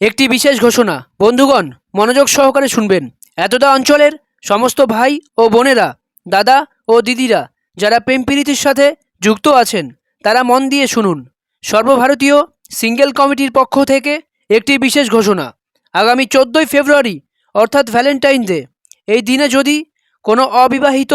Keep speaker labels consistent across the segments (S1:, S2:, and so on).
S1: একটি বিশেষ ঘোষণা। বন্ধুগণ, মনোযোগ সহকারে শুনবেন। এতদা অঞ্চলের সমস্ত ভাই ও বোনেরা, দাদা ও দিদিরা, যারা প্রেম প্রীতির সাথে যুক্ত আছেন, তারা মন দিয়ে শুনুন। সর্বভারতীয় সিঙ্গেল কমিটির পক্ষ থেকে একটি বিশেষ ঘোষণা। আগামী চোদ্দোই ফেব্রুয়ারি, অর্থাৎ ভ্যালেন্টাইন ডে, এই দিনে যদি কোনো অবিবাহিত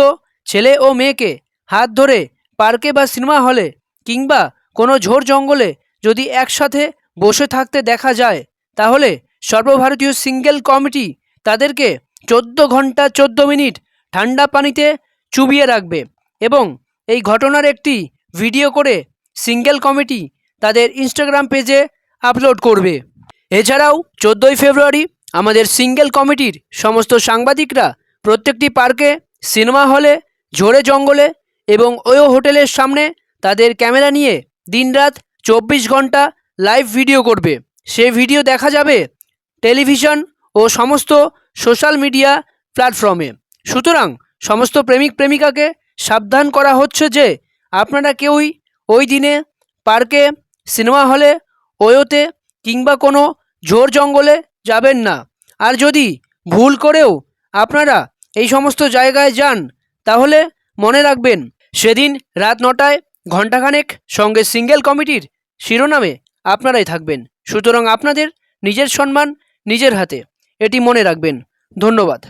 S1: ছেলে ও মেয়েকে হাত ধরে পার্কে বা সিনেমা হলে কিংবা কোনো ঝোড় জঙ্গলে যদি একসাথে বসে থাকতে দেখা যায় তাহলে সর্বভারতীয় সিঙ্গেল কমিটি তাদেরকে চোদ্দ ঘণ্টা চোদ্দ মিনিট ঠান্ডা পানিতে চুবিয়ে রাখবে এবং এই ঘটনার একটি ভিডিও করে সিঙ্গেল কমিটি তাদের ইনস্টাগ্রাম পেজে আপলোড করবে। এছাড়াও চোদ্দোই ফেব্রুয়ারি আমাদের সিঙ্গেল কমিটির সমস্ত সাংবাদিকরা প্রত্যেকটি পার্কে সিনেমা হলে, ঝোড়ে জঙ্গলে এবং ওয়ো হোটেলের সামনে তাদের ক্যামেরা নিয়ে দিনরাত চব্বিশ ঘণ্টা লাইভ ভিডিও করবে। সেই ভিডিও দেখা যাবে টেলিভিশন ও সমস্ত সোশ্যাল মিডিয়া প্ল্যাটফর্মে। সুতরাং সমস্ত প্রেমিক প্রেমিকাকে সাবধান করা হচ্ছে যে আপনারা কেউই ওই দিনে পার্কে, সিনেমা হলে, ওয়োতে কিংবা কোনো ঝোর জঙ্গলে যাবেন না। আর যদি ভুল করেও আপনারা এই সমস্ত জায়গায় যান, তাহলে মনে রাখবেন, সেদিন রাত নটায় ঘণ্টাখানেক সঙ্গে সিঙ্গেল কমিটির শিরোনামে আপনারাই থাকবেন। সুতরাং আপনাদের নিজের সম্মান নিজের হাতে। এটি মনে রাখবেন। ধন্যবাদ।